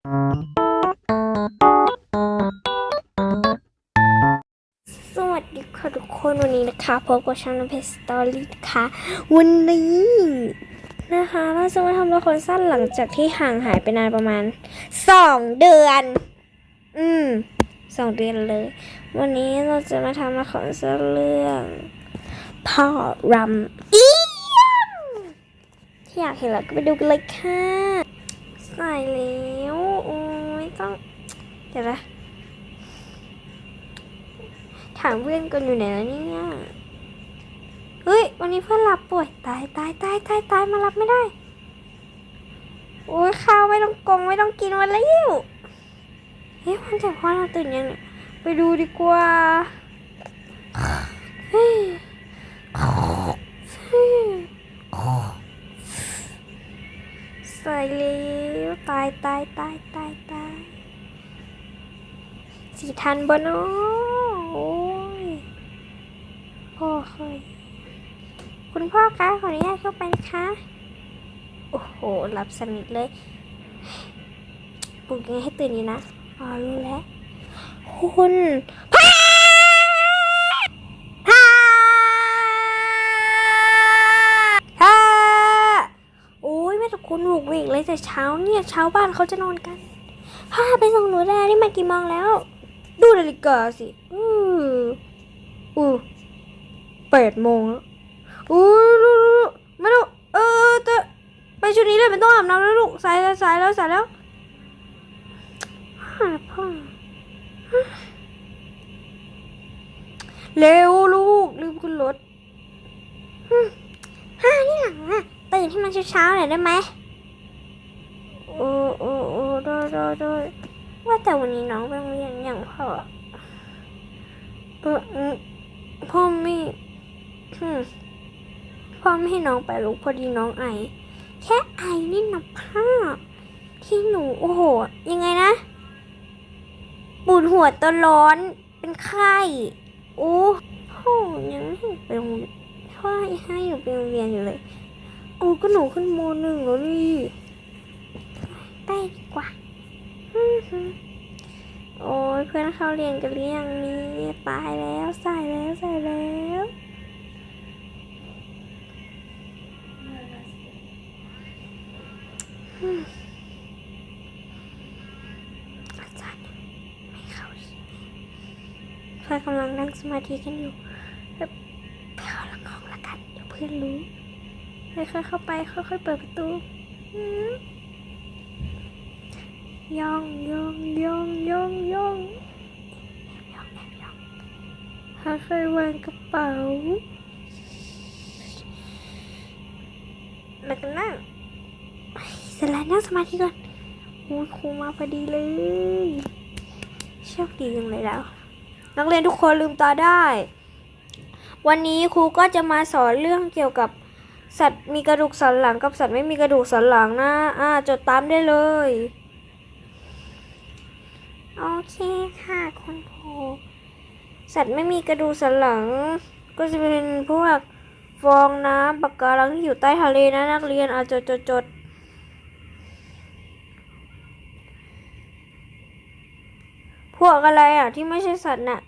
สวัสดีค่ะทุกคนวันนี้นะคะพบกับช่องน้ำเพชรสตอรี่ค่ะวันนี้นะคะเราจะมาทำละครสั้นหลังจากที่ห่างหายไปนานประมาณสองเดือน อืมสองเดือนเลย วันนี้เราจะมาทำละครสั้นเรื่องพ่อรำอีที่อยากเห็นแล้วก็ไปดูกันเลยค่ะ ใส่แล้วโอ้ยต้องเดี๋ยวนะถามเพื่อนกันอยู่ไหนแล้วเนี่ยเฮ้ย วันนี้เพื่อนหลับป่วยตายตายตายตายตายมารับไม่ได้ โอ้ยข้าวไม่ต้องกงไม่ต้องกินวันแล้วเฮ้ยวันแต่พ่อเราตื่นยังเนี่ยไปดูดีกว่าเฮ้ยเฮ้ยใส่แล้ว ตายตายตายตายตายสีทันบเนอะโอ้ยพ่อเคย คุณพ่อคะขออนุญาตเข้าไปนะคะ โอ้โหหลับสนิทเลยปลุกยังไงให้ตื่นดีนะอ๋อรู้แล้วคุณพ่อพ่อพ่อโอ้ยแม่ตะคุณหู กเวกเลยแต่เช้าเนี่ยเช้าบ้านเขาจะนอนกันพ่อไปส่งหนูได้นี่มากี่โมองแล้ว ดูนาฬิกาสิ อืออือแปดโมงแล้วอู้ลูกไม่ต้องเออจะไปชุดนี้เลยไม่ต้องอาบน้ำแล้วลูกสายแล้วสายแล้วสายแล้วหาพ่อเร็วลูกรีบขึ้นรถฮึ่มห้านี่หลังอะตื่นให้มันเช้าๆหน่อยได้ไหม โอ้โอ้โอ้ได้ได้ได้ว่าแต่วันนี้น้องไปโรงเรียนอย่างพ่อเออพ่อไม่พ่อไม่ให้น้องไปลูกพอดีน้องไอ แค่ไอนี่นะพ่อที่หนูโอ้โห ยังไงนะปวดหัวตัวร้อนเป็นไข้โอ้โหยังไม่ให้ไปโรงเรียนพ่อให้ให้หนูไปโรงเรียนอยู่เลยโอ้ก็หนูขึ้นโมหนึ่งแล้วนี่ ไปดีกว่าโอ้ยเพื่อนเขาเรียนกันหรือยังนี่ตายแล้วใส่แล้วใส่แล้วอืมอาจารย์ยังไม่เข้าใช่เพื่อนกำลังนั่งสมาธิกันอยู่ไปเข้าลังห้องละกันเดี๋ยวเพื่อนรู้ค่อยๆเข้าไปค่อยๆเปิดประตูอืม ย่องย่องย่องย่องย่องหาใครวางกระเป๋าแล้วก็นั่งเสร็จแล้วนั่งสมาธิก่อนอูครูมาพอดีเลยโชคดีจังเลยแล้ว นักเรียนทุกคนลืมตาได้ วันนี้ครูก็จะมาสอนเรื่องเกี่ยวกับสัตว์มีกระดูกสันหลังกับสัตว์ไม่มีกระดูกสันหลังนะ อ่าจดตามได้เลย โอเคค่ะคุณครูสัตว์ไม่มีกระดูกสันหลัง ก็จะเป็นพวกฟองน้ำปะการังที่อยู่ใต้ทะเลนะนักเรียนอาจจดจดจดพวกอะไรอะ ที่ไม่ใช่สัตว์น่ะ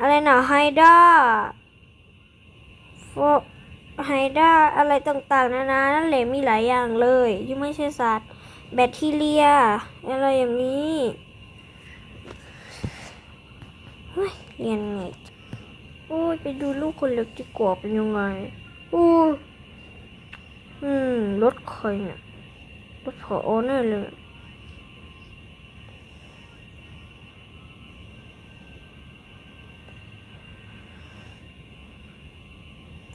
อะไรน่ะไฮด้าฟอไฮด้าอะไรต่างๆ นานานั่นแหละมีหลายอย่างเลย ที่ไม่ใช่สัตว์ แบคทีเรีย อะไรอย่างนี้ เฮ้ยเรียนไงโอ้ยไปดูลูกคนเล็กดีกว่าเป็นยังไงอู้อืมรถใครเนี่ยรถผอแน่เลย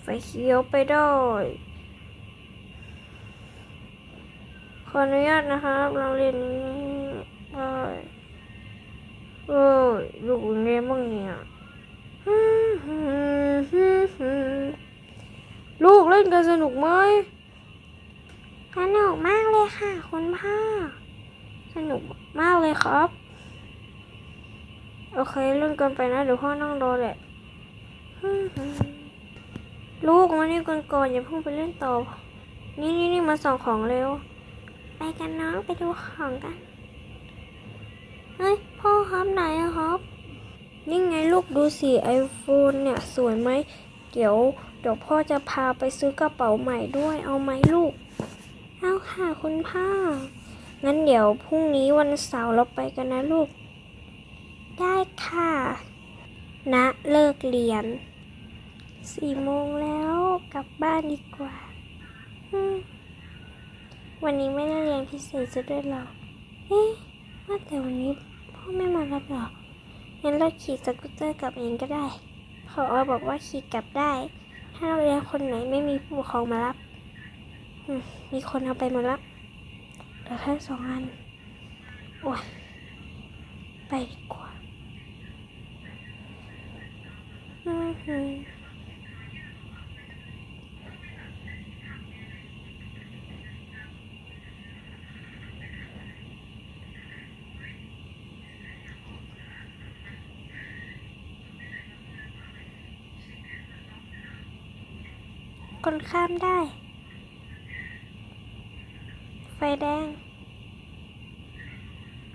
ไฟเขียวไปได้ขออนุญาตนะครับโรงเรียนนี้ได้เอ้ยลูก เล่นกันสนุกไหมสนุกมากเลยค่ะ คุณพ่อ สนุกมากเลยครับ โอเคเล่นกันไปนะเดี๋ยวพ่อนั่งรอแหละลูกมานี่ก่อนๆอย่าเพิ่งไปเล่นต่อ นี่นี่นี่มาส่องของเร็ว ไปกันน้องไปดูของกัน เฮ้ย พ่อครับไหนอะครับ นี่ไงลูกดูสิไอโฟนเนี่ย สวยไหม เดี๋ยว เดี๋ยวพ่อจะพาไปซื้อกระเป๋าใหม่ด้วยเอาไหมลูก เอาค่ะคุณพ่อ งั้นเดี๋ยวพรุ่งนี้วันเสาร์เราไปกันนะลูก ได้ค่ะณเลิกเรียนสี่โมงแล้วกลับบ้านดีกว่า วันนี้ไม่ได้เรียนพิเศษซะด้วยหรอเอ๊ะว่าแต่วันนี้พ่อไม่มารับหรองั้นเราขี่สกูตเตอร์กลับเองก็ได้พออบอกว่าขี่กลับได้ ถ้าเราเรียนคนไหนไม่มีผู้ปกครองมารับมีคนเอาไปมารับเหลือแค่สองอันโอ้ยไปดีกว่า อือ คนข้ามได้ ไฟแดง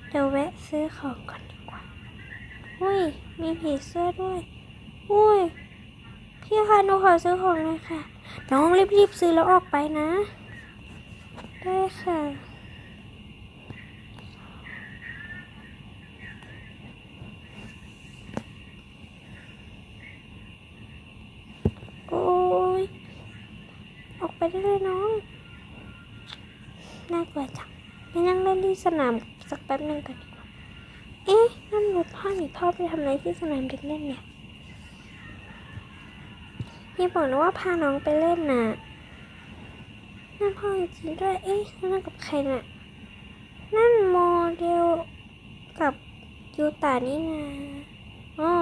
เดี๋ยวแวะซื้อของก่อนดีกว่า อุ้ย มีผีเสื้อด้วย อุ้ย พี่คะหนูขอซื้อของเลยค่ะ น้องรีบๆซื้อแล้วออกไปนะ ได้ค่ะ โอ้ย ออกไปได้เลยน้อง น่ากลัวจังไปนั่งเล่นที่สนามสักแป๊บหนึ่งก่อนดีกว่า เอ๊ะนั่นรถพ่อหนีพ่อไปทำอะไรที่สนามเด็กเล่นเนี่ยพี่บอกนะว่าพาน้องไปเล่นน่ะนั่นพ่อจริงด้วย เอ๊ะนั่นกับใครน่ะ นั่นโมเดลกับยูตานี่นะอ๋อ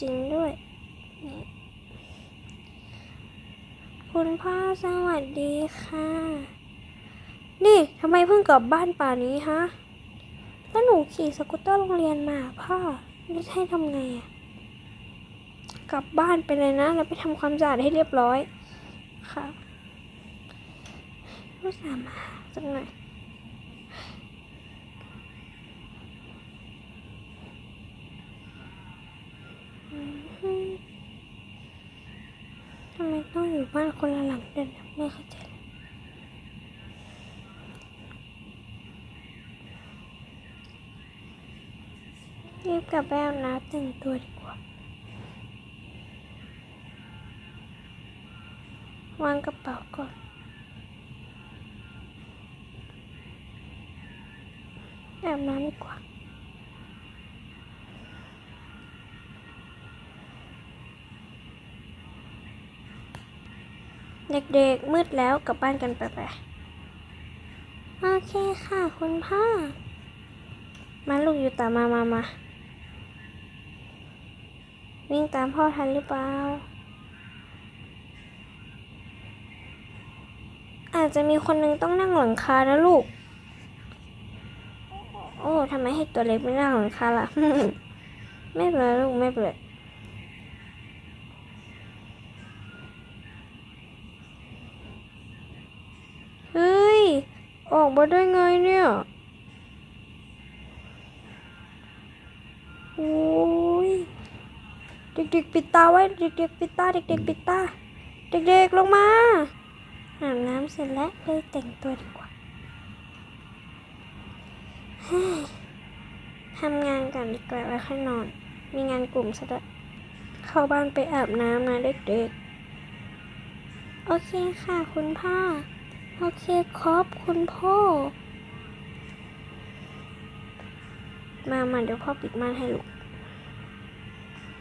จริงด้วยนี่ คุณพ่อสวัสดีค่ะ นี่ทำไมเพิ่งกลับบ้านป่านี้ฮะ ก็หนูขี่สกูตเตอร์โรงเรียนมาพ่อแล้วจะให้ทำไงอะกลับบ้านไปเลยนะ แล้วไปทำความสะอาดให้เรียบร้อยค่ะรู้สามาสักหน่อยอืมฮึทำไมต้ อยู่บ้านคนละหลังเดินไม่เข้าใจเลยรีบกลับไปอาบน้ำแต่งตัวดีกว่า วางกระเป๋าก่อน อาบน้ำดีกว่า เด็กๆมืดแล้วกลับบ้านกันไปไปโอเคค่ะ คุณพ่อ มาลูกอยู่ตามมามามาวิ่งตามพ่อทันหรือเปล่า อาจจะมีคนนึงต้องนั่งหลังคานะลูก โอ้ทำไมให้ตัวเล็กไม่นั่งหลังคาล่ะ ไม่เป็นไรลูกไม่เป็นไรเฮ้ย ออกมาได้ไงเนี่ยโอ้ยเด็กๆปิดตาไว้เด็กๆปิดตาเด็กๆปิดตาเด็กๆลงมาอาบน้ำเสร็จแล้วเลยแต่งตัวดีกว่าเฮ้ยทำงานก่อนดีกว่าแล้วค่อยนอน มีงานกลุ่มซะด้วยเข้าบ้านไปอาบน้ำนะเด็กๆ โอเคค่ะคุณพ่อ โอเคครับคุณพ่อ มามาเดี๋ยวพ่อปิดม่านให้ลูก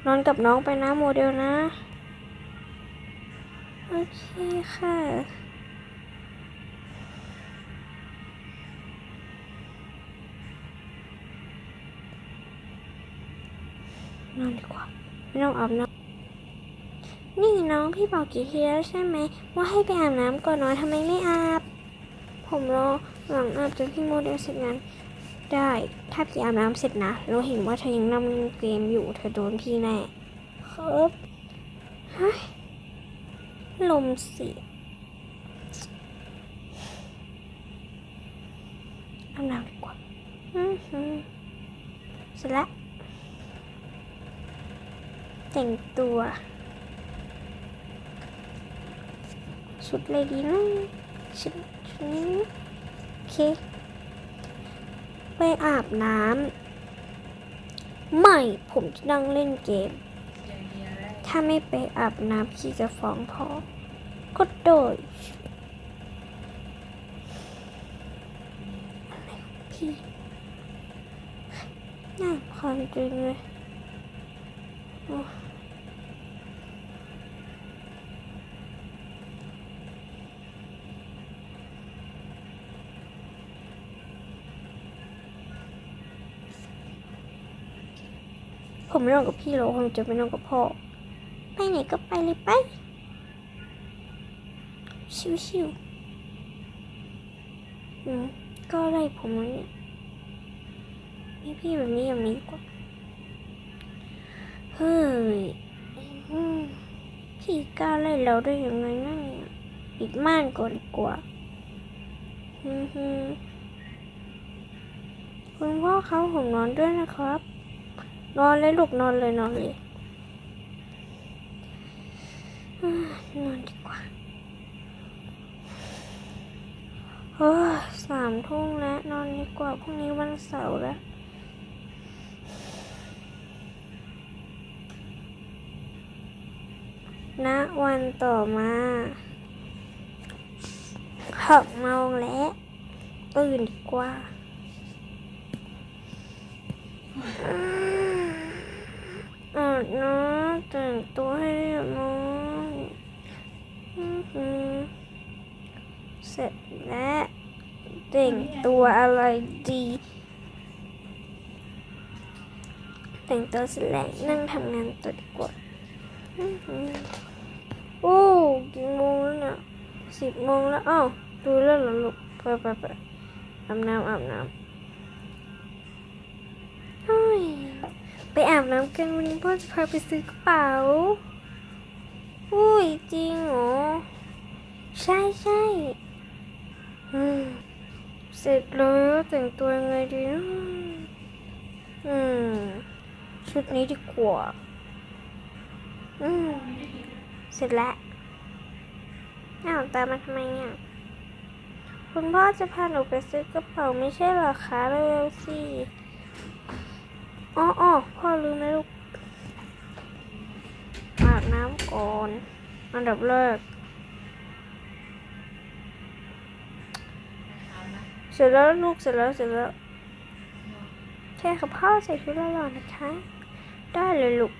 นอนกับน้องไปนะโมเดลนะ โอเคค่ะนอนดีกว่า ไม่ต้องอาบน้ำ นี่น้องพี่บอกกี่ทีแล้วใช่ไหมว่าให้ไปอาบน้ำก่อนนอนทำไมไม่อาบ ผมรอหลังอาบจนพี่โมเดลเสร็จงานได้ ถ้าพี่อาบน้ำเสร็จนะ เราเห็นว่าเธอยังนั่งเกมอยู่ เธอโดนพี่แน่ครับเฮ้ยลมเสียอาบน้ำดีกว่าอือหือเสร็จแล้วแต่งตัว ชุดเลยดีนะชุดชุดนี้นโอเค ไปอาบน้ำไม่ ผมจะนั่งเล่นเกม ถ้าไม่ไปอาบน้ำพี่จะฟ้องพ่อก็โดยพี่น่าพอนจริงเลย ผมไม่นอนกับพี่หรอกผมจะไปนอนกับพ่อ ไปไหนก็ไปเลยไป ชิวๆอืมก็ไล่ผมแล้วเนี่ยนี่พี่แบบนี้อย่างนี้กว่าเฮ้ยพี่กล้าไล่เราได้ยังไงนั่นเนี่ยปิดม่านก่อนดีกว่าอือฮึคุณพ่อเขาผมนอนด้วยนะครับ นอนเลยลูกนอนเลยนอนเลยนอนดีกว่าเฮ้ยสามทุ่มแล้วนอนดีกว่าพรุ่งนี้วันเสาร์แล้วณวันต่อมาหกโมงแล้วตื่นดีกว่า ออาบน้ำแต่งตัวให้เรียบร้อยเสร็จแล้วแต่งตัวอะไรดี แต่งตัวเสร็จแล้วนั่งทำงานต่อดีกว่าอื้อหือโอ้กี่โมงแล้วเนี่ยสิบโมงแล้วอ้าวดูแล้วเหรอลูกไปไปไปอาบน้ำอาบน้ำ ไปอาบน้ำกันวันนี้พ่อจะพาไปซื้อกระเป๋า อุ้ยจริงเหรอ ใช่ใช่เสร็จแล้วแต่งตัวยังไงดีนะอืม ชุดนี้ดีกว่า อืม เสร็จแล้วอ้าวตามมาทำไมเนี่ยคุณพ่อจะพาหนูไปซื้อกระเป๋าไม่ใช่เหรอคะเร็วๆสิ อ๋ออพ่อลืมไหมลูกอาบน้ำก่อน อันดับแรก เสร็จแล้วลูกเสร็จแล้วเสร็จแล้วใช่ค่ะพ่อใส่ชุดหล่อๆนะคะ ได้เลยลูก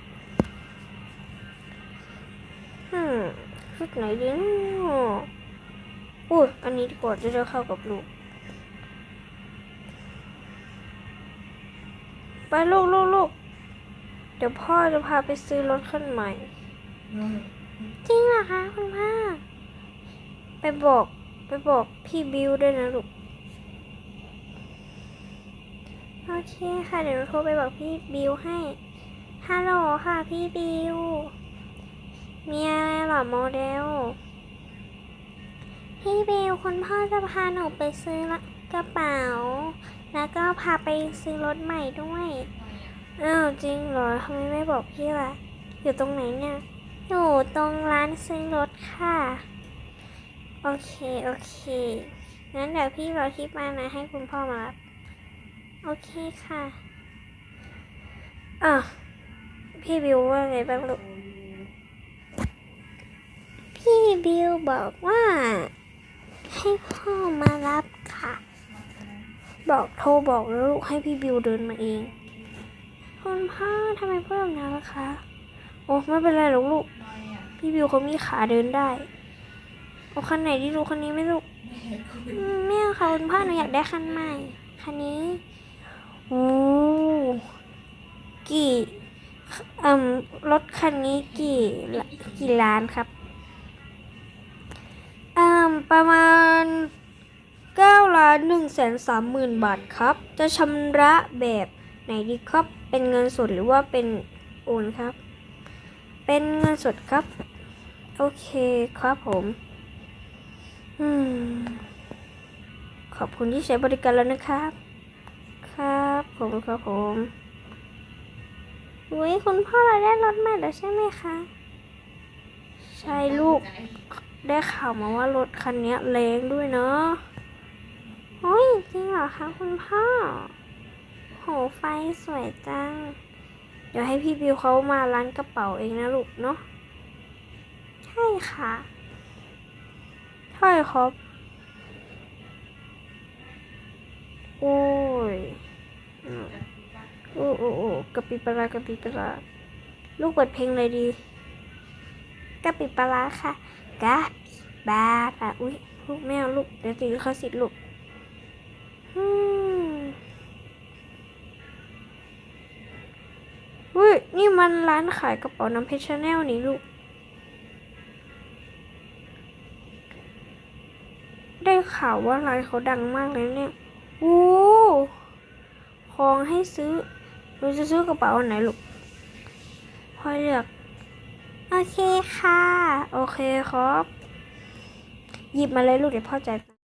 อืมชุดไหนดีนะอุ้ยอันนี้ดีกว่าจะได้เข้ากับลูก ไปลูกลูกลูกเดี๋ยวพ่อจะพาไปซื้อรถคันใหม่ จริงเหรอคะคุณพ่อ ไปบอกไปบอกพี่บิวด้วยนะลูก โอเคค่ะ เดี๋ยวโทรไปบอกพี่บิวให้ ฮัลโหลค่ะพี่บิว มีอะไรหรอโมเดล พี่บิวคุณพ่อจะพาหนูไปซื้อละ กระเป๋า แล้วก็พาไปซื้อรถใหม่ด้วยอ้าวจริงเหรอทำไมไม่บอกพี่ล่ะ อยู่ตรงไหนเนี่ย อยู่ตรงร้านซื้อรถค่ะ โอเค โอเค งั้นเดี๋ยวพี่รอที่บ้านนะ ให้คุณพ่อมารับ โอเคค่ะอะพี่บิวว่าไงบ้างลูก พี่บิวบอกว่า ให้พ่อมารับ บอกโทรบอกแล้วลูกให้พี่บิวเดินมาเอง คุณพ่อทำไมเพูดแบบนั้นล่ะคะ โอ้ไม่เป็นไรหรอกลูก พี่บิวเขามีขาเดินได้ เอาคันไหนดีลูกคันนี้ไม่ลูกอืมไม่เอาค่ะคุณพ่อหนูอยากได้คันใหม่ คันนี้โอ้กี่อืมรถคันนี้กี่กี่ล้านครับอ่าประมาณ 130,000 บาทครับ จะชำระแบบไหนดีครับ เป็นเงินสดหรือว่าเป็นโอนครับ เป็นเงินสดครับ โอเคครับผมขอบคุณที่ใช้บริการแล้วนะครับ ครับผมครับผมวุ้ยคุณพ่อเราได้รถใหม่แล้วใช่ไหมคะ ใช่ลูก ได้ข่าวมาว่ารถคันนี้แรงด้วยเนาะ โอ้ยจริงเหรอคะคุณพ่อ โหไฟสวยจัง เดี๋ยวให้พี่บิวเขามาร้านกระเป๋าเองนะลูกเนาะ ใช่ค่ะใช่ครับ โอ้ยอืมโอ้โอ้โอ้กะปิปลากะปิปลาลูกเปิดเพลงเลยดีกะปิปลาค่ะกะปิบาค่อุ้ยลูกแมวลูกเดี๋ยวตีเขาสิลูก นี่มันร้านขายกระเป๋าน้ำเพชรชาแนลนี่ลูก ได้ข่าวว่าร้านเขาดังมากเลยเนี่ยโอ้ของให้ซื้อเราจะซื้อกระเป๋าไหนลูกพอเลือก โอเคค่ะ โอเคครับ หยิบมาเลยลูกเดี๋ยวพ่อจ่าย